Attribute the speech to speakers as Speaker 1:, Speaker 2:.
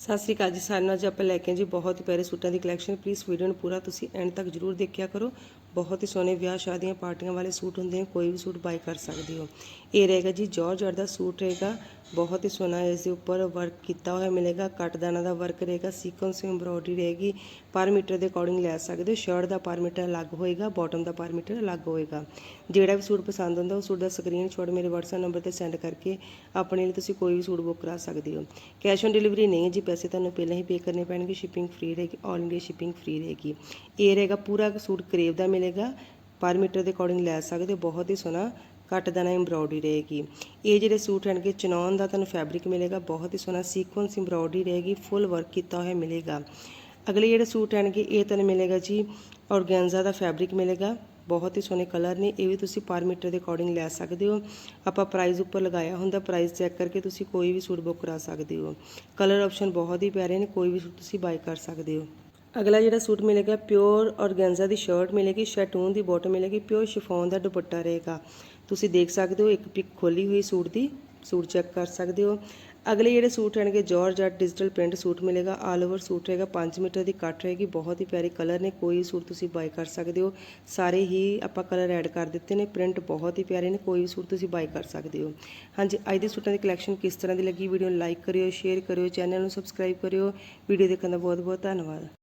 Speaker 1: ਸਤਿ ਸ਼੍ਰੀ ਅਕਾਲ ਜੀ ਸਾਰਿਆਂ ਨੂੰ। ਅੱਜ ਆਪਾਂ ਲੈ ਕੇ ਜੀ ਬਹੁਤ ਹੀ ਪਿਆਰੇ ਸੂਟਾਂ ਦੀ ਕਲੈਕਸ਼ਨ ਪਲੀਜ਼ ਵੀਡੀਓ ਨੂੰ ਪੂਰਾ ਤੁਸੀਂ ਐਂਡ ਤੱਕ ਜਰੂਰ ਦੇਖਿਆ ਕਰੋ। ਬਹੁਤ ਹੀ ਸੋਹਣੇ ਵਿਆਹ ਸ਼ਾਦੀਆਂ, ਪਾਰਟੀਆਂ ਵਾਲੇ ਸੂਟ ਹੁੰਦੇ ਆ, ਕੋਈ ਵੀ ਸੂਟ ਬਾਈ ਕਰ ਸਕਦੇ ਹੋ। ਇਹ ਰਹੇਗਾ ਜੀ ਜਾਰਜਟ ਦਾ ਸੂਟ ਰਹੇਗਾ। ਬਹੁਤ ਹੀ ਸੋਹਣਾ ਇਸ ਦੇ ਉੱਪਰ ਵਰਕ ਕੀਤਾ ਹੋਇਆ ਮਿਲੇਗਾ। ਕੱਟ ਦਾ ਵਰਕ ਰਹੇਗਾ ਸੀਕੁਐਂਸ ਐਮਬ੍ਰੋਇਡਰੀ ਰਹੇਗੀ। ਪਰ ਮੀਟਰ ਦੇ ਅਕੋਰਡਿੰਗ ਲੈ ਸਕਦੇ ਹੋ। ਸ਼ਰਟ ਦਾ ਪਰ ਮੀਟਰ ਅਲੱਗ ਹੋਏਗਾ ਬਾਟਮ ਦਾ ਪਰ ਮੀਟਰ ਅਲੱਗ ਹੋਏਗਾ। ਜਿਹੜਾ ਵੀ ਸੂਟ ਪਸੰਦ ਹੁੰਦਾ, ਉਹ ਸੂਟ ਦਾ ਸਕਰੀਨਸ਼ਾਟ ਮੇਰੇ WhatsApp ਨੰਬਰ ਤੇ ਸੈਂਡ ਕਰਕੇ ਆਪਣੇ ਲਈ ਤੁਸੀਂ ਕੋਈ ਵੀ ਸੂਟ ਬੁੱਕ ਕਰਾ ਸਕਦੇ ਹੋ। ਕੈਸ਼ ਔਨ ਡਿਲੀਵਰੀ ਨਹੀਂ ਹੈ ਜੀ ਪੈਸੇ ਤੁਹਾਨੂੰ ਪਹਿਲਾਂ ਹੀ ਪੇ ਕਰਨੇ ਪੈਣਗੇ ਸ਼ਿਪਿੰਗ ਫ੍ਰੀ ਰਹੇਗੀ ਆਲ ਇੰਡੀਆ ਸ਼ਿਪਿੰਗ ਫ੍ਰੀ ਰਹੇਗੀ। ਇਹ ਰਹੇਗਾ ਪੂਰਾ ਸੂਟ ਕਰੇਵ ਦਾ ਮਿਲੇਗਾ, ਪਰ ਮੀਟਰ ਦੇ ਅਕੋਰਡਿੰਗ ਲੈ ਸਕਦੇ ਹੋ, ਬਹੁਤ ਹੀ ਸੋਹਣਾ ਕੱਟ ਦਾਣਾ ਐਮਬ੍ਰੋਇਡਰੀ ਰਹੇਗੀ। ਇਹ ਜਿਹੜੇ ਸੂਟ ਹਨਗੇ ਚਨੌਨ ਦਾ ਤੁਹਾਨੂੰ ਫੈਬਰਿਕ ਮਿਲੇਗਾ, ਬਹੁਤ ਹੀ ਸੋਹਣਾ ਸੀਕੁਐਂਸ ਐਮਬ੍ਰੋਇਡਰੀ ਰਹੇਗੀ ਫੁੱਲ ਵਰਕ ਕੀਤਾ ਹੋਇਆ ਮਿਲੇਗਾ। ਅਗਲੇ ਜਿਹੜੇ ਸੂਟ ਹਨਗੇ ਇਹ ਤੁਹਾਨੂੰ ਮਿਲੇਗਾ ਜੀ, ਔਰਗੈਂਜ਼ਾ ਦਾ ਫੈਬਰਿਕ ਮਿਲੇਗਾ। ਬਹੁਤ ਹੀ ਸੋਹਣੇ ਕਲਰ ਨੇ, ਇਹ ਵੀ ਤੁਸੀਂ ਪਰ ਮੀਟਰ ਦੇ ਅਕੋਰਡਿੰਗ ਲੈ ਸਕਦੇ ਹੋ। ਆਪਾਂ ਪ੍ਰਾਈਸ ਉੱਪਰ ਲਗਾਇਆ ਹੁੰਦਾ ਪ੍ਰਾਈਸ ਚੈੱਕ ਕਰਕੇ ਤੁਸੀਂ ਕੋਈ ਵੀ ਸੂਟ ਬੁੱਕ ਕਰਾ ਸਕਦੇ ਹੋ। ਕਲਰ ਆਪਸ਼ਨ ਬਹੁਤ ਹੀ ਪਿਆਰੇ ਨੇ, ਕੋਈ ਵੀ ਸੂਟ ਤੁਸੀਂ ਬਾਈ ਕਰ ਸਕਦੇ ਹੋ। ਅਗਲਾ ਜਿਹੜਾ ਸੂਟ ਮਿਲੇਗਾ ਪਿਓਰ ਔਰਗੈਂਜ਼ਾ ਦੀ ਸ਼ਰਟ ਮਿਲੇਗੀ ਸ਼ੈਟੂਨ ਦੀ ਬਾਟਮ ਮਿਲੇਗੀ ਪਿਓਰ ਸ਼ਿਫੋਨ ਦਾ ਦੁਪੱਟਾ ਰਹੇਗਾ। ਤੁਸੀਂ ਦੇਖ ਸਕਦੇ ਹੋ, ਇੱਕ ਪਿਕ ਖੋਲੀ ਹੋਈ ਸੂਟ ਦੀ। ਸੂਟ ਚੈੱਕ ਕਰ ਸਕਦੇ ਹੋ। ਅਗਲੇ ਜਿਹੜੇ ਸੂਟ ਰਹਿਣਗੇ ਆਣਗੇ ਜਾਰਜਟ ਡਿਜੀਟਲ ਪ੍ਰਿੰਟ ਸੂਟ ਮਿਲੇਗਾ। ਆਲ ਓਵਰ ਸੂਟ ਰਹੇਗਾ 5 ਮੀਟਰ ਦੀ ਕੱਟ ਰਹੇਗੀ। ਬਹੁਤ ਹੀ ਪਿਆਰੇ ਕਲਰ ਨੇ, ਕੋਈ ਸੂਟ ਤੁਸੀਂ ਬਾਈ ਕਰ ਸਕਦੇ ਹੋ। ਸਾਰੇ ਹੀ ਆਪਾਂ ਕਲਰ ਐਡ ਕਰ ਦਿੱਤੇ ਨੇ। ਪ੍ਰਿੰਟ ਬਹੁਤ ਹੀ ਪਿਆਰੇ ਨੇ, ਕੋਈ ਵੀ ਸੂਟ ਤੁਸੀਂ ਬਾਈ ਕਰ ਸਕਦੇ ਹੋ। ਹਾਂਜੀ, ਅੱਜ ਦੇ ਸੂਟਾਂ ਦੀ ਕਲੈਕਸ਼ਨ ਕਿਸ ਤਰ੍ਹਾਂ ਦੀ ਲੱਗੀ? ਵੀਡੀਓ ਨੂੰ ਲਾਈਕ ਕਰਿਓ ਸ਼ੇਅਰ ਕਰਿਓ ਚੈਨਲ ਨੂੰ ਸਬਸਕ੍ਰਾਈਬ ਕਰਿਓ। ਵੀਡੀਓ ਦੇਖਣ ਦਾ ਬਹੁਤ ਬਹੁਤ ਧੰਨਵਾਦ।